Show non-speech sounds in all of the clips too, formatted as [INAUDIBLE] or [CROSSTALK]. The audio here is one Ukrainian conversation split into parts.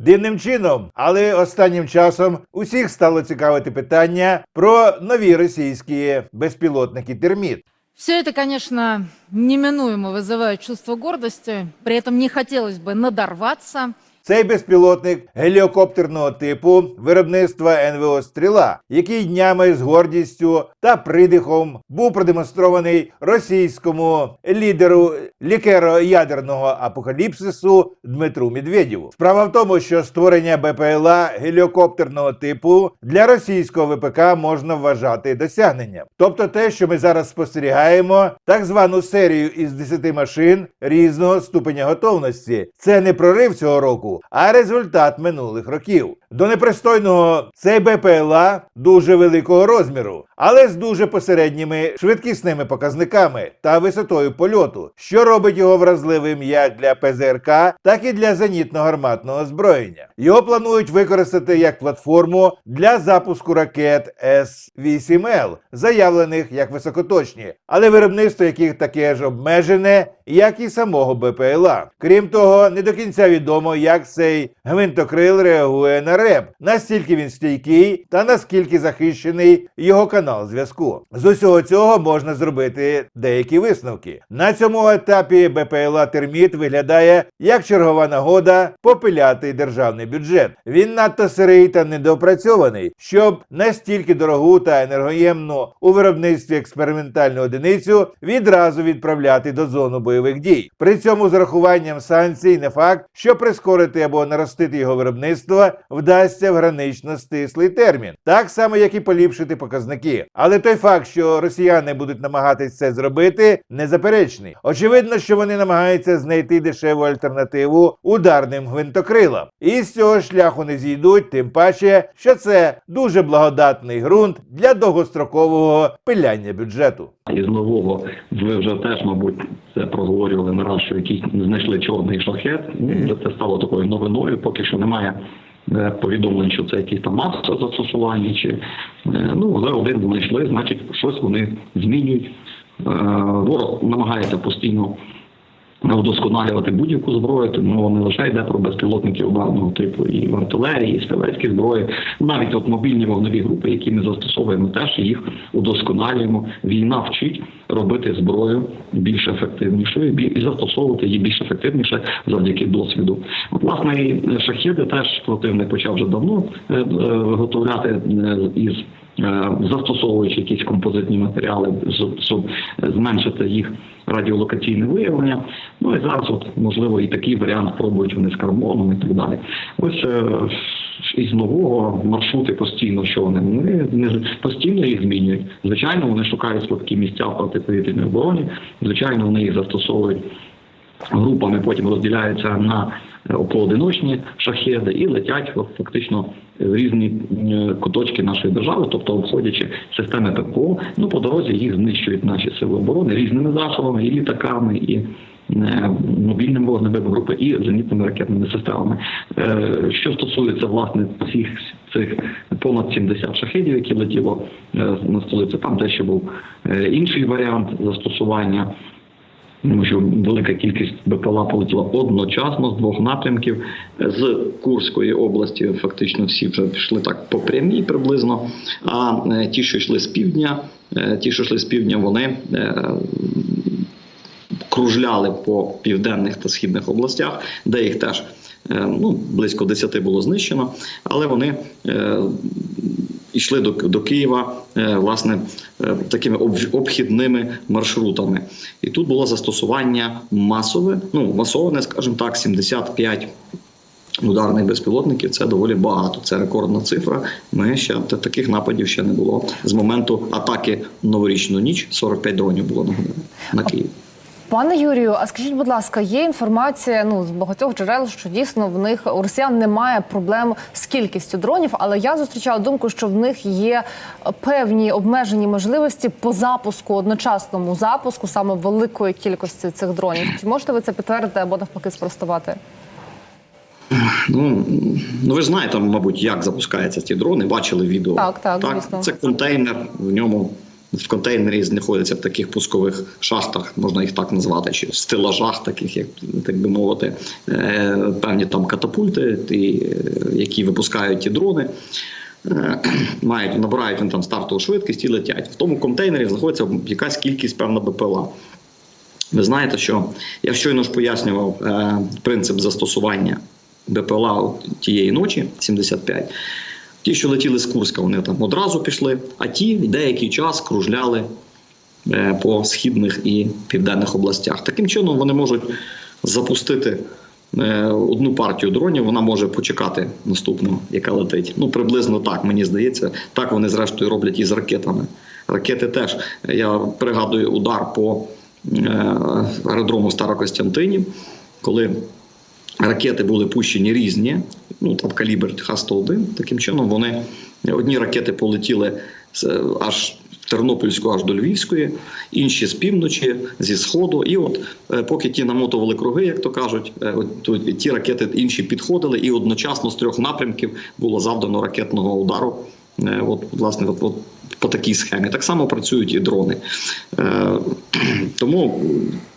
Дивним чином, але останнім часом усіх стало цікавити питання про нові російські безпілотники терміт. Все это, конечно, неминуемо вызывает чувство гордости. При этом не хотелось бы надорваться. Цей безпілотник геліокоптерного типу виробництва НВО Стріла, який днями з гордістю та придихом був продемонстрований російському лідеру лікеро-ядерного апокаліпсису Дмитру Медведєву. Справа в тому, що створення БПЛА геліокоптерного типу для російського ВПК можна вважати досягненням. Тобто, те, що ми зараз спостерігаємо, так звану серію із 10 машин різного ступеня готовності. Це не прорив цього року, а результат минулих років. До непристойного цей БПЛА дуже великого розміру, але з дуже посередніми швидкісними показниками та висотою польоту, що робить його вразливим як для ПЗРК, так і для зенітно-гарматного озброєння. Його планують використати як платформу для запуску ракет С-8Л, заявлених як високоточні, але виробництво яких таке ж обмежене, як і самого БПЛА. Крім того, не до кінця відомо, як цей гвинтокрил реагує на РЕБ, настільки він стійкий та наскільки захищений його канал зв'язку. З усього цього можна зробити деякі висновки. На цьому етапі БПЛА Терміт виглядає як чергова нагода попиляти державний бюджет. Він надто сирий та недопрацьований, щоб настільки дорогу та енергоємну у виробництві експериментальну одиницю відразу відправляти до зону бойових дій. При цьому з урахуванням санкцій не факт, що прискорити або наростити його виробництво вдасться в гранично стислий термін, так само як і поліпшити показники. Але той факт, що росіяни будуть намагатись це зробити, незаперечний. Очевидно, що вони намагаються знайти дешеву альтернативу ударним гвинтокрилам, і з цього шляху не зійдуть, тим паче, що це дуже благодатний ґрунт для довгострокового пиляння бюджету. Із нового ви вже теж, мабуть, це проговорювали не раз, що якісь знайшли чорний шахет. Це стало такою новиною. Поки що немає е, повідомлень, що це якісь там масове застосування, чи е, ну але один знайшли, значить щось вони змінюють. Е, Ворог намагається постійно удосконалювати будь-яку зброю, тому не лише йде про безпілотники ударного типу і в артилерії, і стрілецькі зброї, навіть от мобільні вогневі групи, які ми застосовуємо, теж їх удосконалюємо. Війна вчить робити зброю більш ефективнішою і застосовувати її більш ефективніше завдяки досвіду. Власне, і шахіди теж противник почав вже давно е, е, виготовляти е, із застосовуючи якісь композитні матеріали, щоб зменшити їх радіолокаційне виявлення. Ну і зараз, от можливо, і такий варіант пробують вони з карбоном і так далі. Ось е, із нового маршрути постійно, що вони вони не постійно їх змінюють. Звичайно, вони шукають слабкі місця в протиповітряній обороні. Звичайно, вони їх застосовують групами, потім розділяються на е, поодиночні шахеди і летять фактично в різні е, куточки нашої держави, тобто обходячи системи ППО, ну по дорозі їх знищують наші сили оборони різними засобами, і літаками, і е, мобільними вогневими групи, і зенітними ракетними системами. Е, Що стосується власне цих цих понад 70 шахедів, які летіло е, на столицю, там теж був е, інший варіант застосування. Тому що велика кількість БПЛА полетіла одночасно з двох напрямків з Курської області. Фактично всі вже пішли так по прямій приблизно. А е, ті, що йшли з півдня, е, ті, що йшли з півдня, вони е, кружляли по південних та східних областях, де їх теж ну, близько 10 було знищено, але вони йшли до, до Києва е, власне е, такими обхідними маршрутами. І тут було застосування масове, ну масоване, скажімо так, 75 ударних безпілотників це доволі багато. Це рекордна цифра. Ми ще таких нападів ще не було. З моменту атаки новорічну ніч 45 дронів було на на Київ. Пане Юрію, а скажіть, будь ласка, є інформація ну з багатьох джерел, що дійсно в них у росіян немає проблем з кількістю дронів, але я зустрічала думку, що в них є певні обмежені можливості по запуску, одночасному запуску саме великої кількості цих дронів. Чи можете ви це підтвердити або навпаки спростувати? Ну, ну ви ж знаєте, мабуть, як запускаються ці дрони. Бачили відео. Так, так, звісно. Це контейнер, в ньому в контейнері знаходяться в таких пускових шахтах, можна їх так назвати, чи стелажах, таких, як так би мовити, е, певні там катапульти, які випускають ті дрони. Е, [CLEARS THROAT] Мають набирають вони там стартову швидкість і летять. В тому контейнері знаходиться якась кількість певна БПЛА. Ви знаєте, що я щойно ж пояснював е, принцип застосування БПЛА тієї ночі, 75. Ті, що летіли з Курська, вони там одразу пішли, а ті деякий час кружляли е, по східних і південних областях. Таким чином вони можуть запустити е, одну партію дронів, вона може почекати наступну, яка летить. Ну, приблизно так, мені здається. Так вони зрештою роблять і з ракетами. Ракети теж. Я пригадую удар по е, аеродрому Старокостянтинів, коли ракети були пущені різні, ну там калібр Х-101. Таким чином вони одні ракети полетіли з- аж Тернопільську, аж до Львівської, інші з півночі, зі сходу. І от е, поки ті намотували круги, як то кажуть, е, от, ті ракети інші підходили, і одночасно з трьох напрямків було завдано ракетного удару. Е, От, власне, от, от по такій схемі. Так само працюють і дрони. Е, [CLEARS THROAT] тому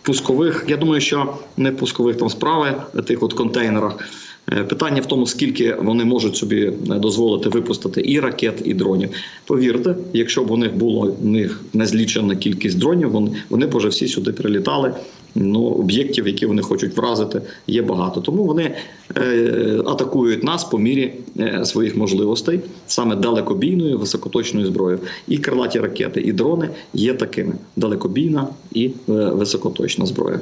пускових, я думаю, що не пускових там справи, тих от контейнерах. Е, Питання в тому, скільки вони можуть собі е, дозволити випустити і ракет, і дронів. Повірте, якщо б у них було в них незлічена кількість дронів, вони, вони б вже всі сюди прилітали. Ну, об'єктів, які вони хочуть вразити, є багато. Тому вони е, атакують нас по мірі е, своїх можливостей, саме далекобійною, високоточною зброєю. І крилаті ракети, і дрони є такими: далекобійна і е, високоточна зброя.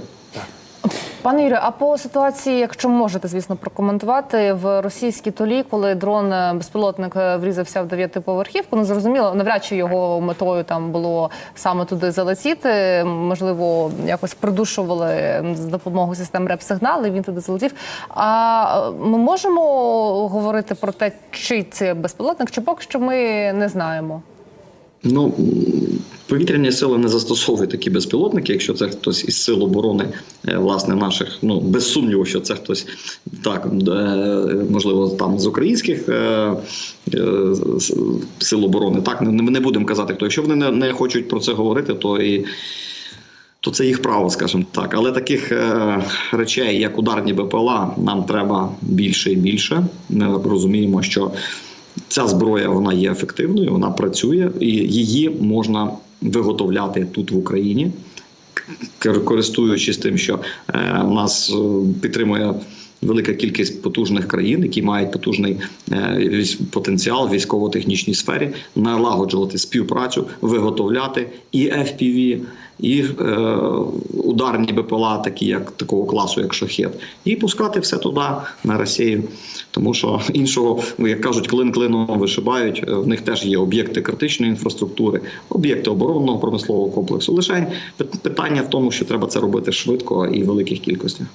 Пане Юрію, а по ситуації, якщо можете, звісно, прокоментувати в російській толі, коли дрон е, безпілотник е, врізався в дев'ятиповерхівку, ну зрозуміло, навряд чи його метою там було саме туди залетіти. Можливо, якось придушували з допомогою систем реп-сигналу, і він туди залетів. А е, ми можемо говорити про те, чий це безпілотник, чи поки що ми не знаємо. Ну, повітряні сили не застосовують такі безпілотники, якщо це хтось із сил оборони, е, власне, наших, ну без сумніву, що це хтось так, е, можливо, там з українських е, сил оборони. Так, не, не будемо казати, хто. Якщо вони не хочуть про це говорити, то і. То це їх право, скажімо так. Але таких е, речей, як ударні БПЛА, нам треба більше і більше. Ми розуміємо, що ця зброя вона є ефективною, вона працює, і її можна виготовляти тут в Україні, користуючись тим, що е, нас е, підтримує. Велика кількість потужних країн, які мають потужний е, потенціал в військово-технічній сфері, налагоджувати співпрацю, виготовляти і FPV, і е, ударні БПЛА, такі як такого класу, як шахет, і пускати все туди на Росію. Тому що іншого, ну, як кажуть, клин клином вишибають. е, В них теж є об'єкти критичної інфраструктури, об'єкти оборонного промислового комплексу. Лише питання в тому, що треба це робити швидко і в великих кількостях.